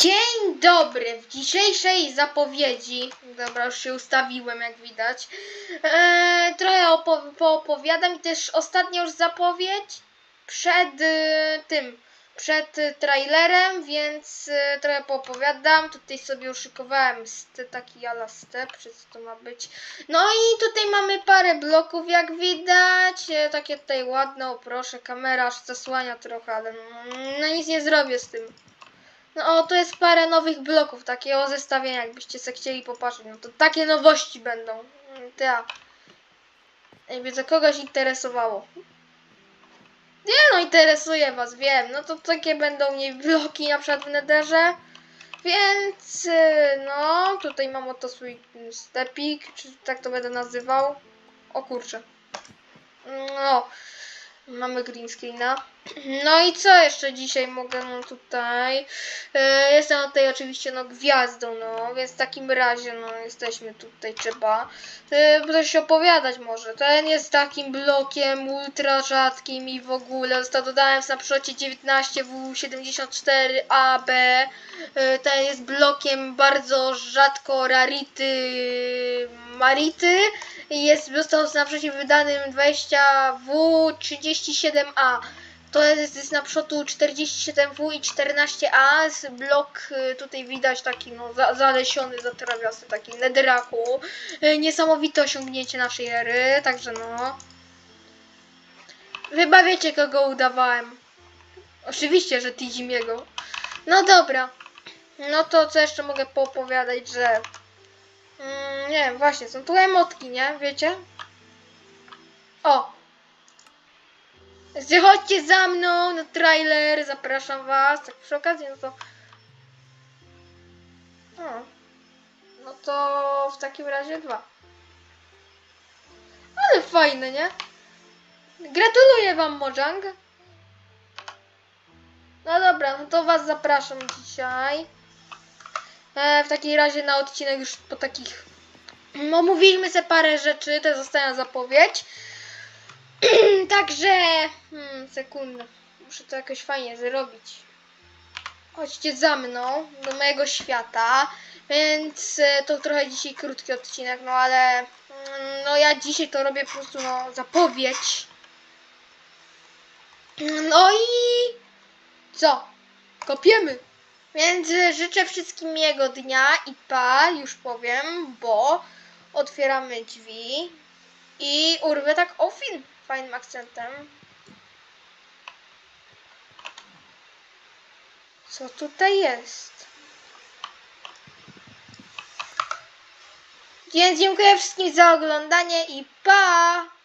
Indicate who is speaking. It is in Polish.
Speaker 1: Dzień dobry! W dzisiejszej zapowiedzi, dobra, już się ustawiłem, jak widać, e, trochę opo- poopowiadam i też ostatnia już zapowiedź przed y, tym, przed y, trailerem, więc y, trochę poopowiadam. Tutaj sobie uszykowałem taki ala step, czy co to ma być. No i tutaj mamy parę bloków, jak widać, e, takie tutaj ładne, o proszę, kamera aż zasłania trochę, ale no, no nic nie zrobię z tym. No o, to jest parę nowych bloków, takiego zestawienia, jakbyście se chcieli popatrzeć. No to takie nowości będą. Ja. Jakby to kogoś interesowało. Nie no, interesuje was, wiem. No to takie będą nie bloki na przykład w Netherze. Więc no, tutaj mam oto swój mm, stepik, czy tak to będę nazywał. O kurczę. No, mamy green screena. No i co jeszcze dzisiaj mogę no tutaj? E, jestem tutaj oczywiście no gwiazdą, no więc w takim razie no jesteśmy tutaj trzeba e, coś opowiadać może. Ten jest takim blokiem ultra rzadkim i w ogóle został dodałem w snapshocie 19W74AB. E, ten jest blokiem bardzo rzadko rarity marity jest został w snapshocie wydanym 20W37A. To jest, jest na przodu 47W i 14A z blok y, tutaj widać taki no za, zalesiony, zatrawiasty taki netherraku. Y, Niesamowite osiągnięcie naszej ery, także no. Chyba wiecie kogo udawałem. Oczywiście, że Tizimiego. No dobra. No to co jeszcze mogę poopowiadać, że... Mm, nie wiem, właśnie, są tu emotki, nie? Wiecie? O! Że chodźcie za mną na trailer, zapraszam was. Tak przy okazji, no to. O. No to w takim razie dwa. Ale fajne, nie? Gratuluję wam, Mojang. No dobra, no to was zapraszam dzisiaj. E, w takim razie na odcinek już po takich. Omówiliśmy sobie parę rzeczy, to została zapowiedź. Także, hmm, sekundę, muszę to jakoś fajnie zrobić. Chodźcie za mną do mojego świata, więc e, to trochę dzisiaj krótki odcinek, no ale mm, no ja dzisiaj to robię po prostu no zapowiedź. No i co? Kopiemy. Więc e, życzę wszystkim miłego dnia i pa, już powiem, bo otwieramy drzwi i urwę tak o film fajnym akcentem. Co tutaj jest? Więc dziękuję wszystkim za oglądanie i pa!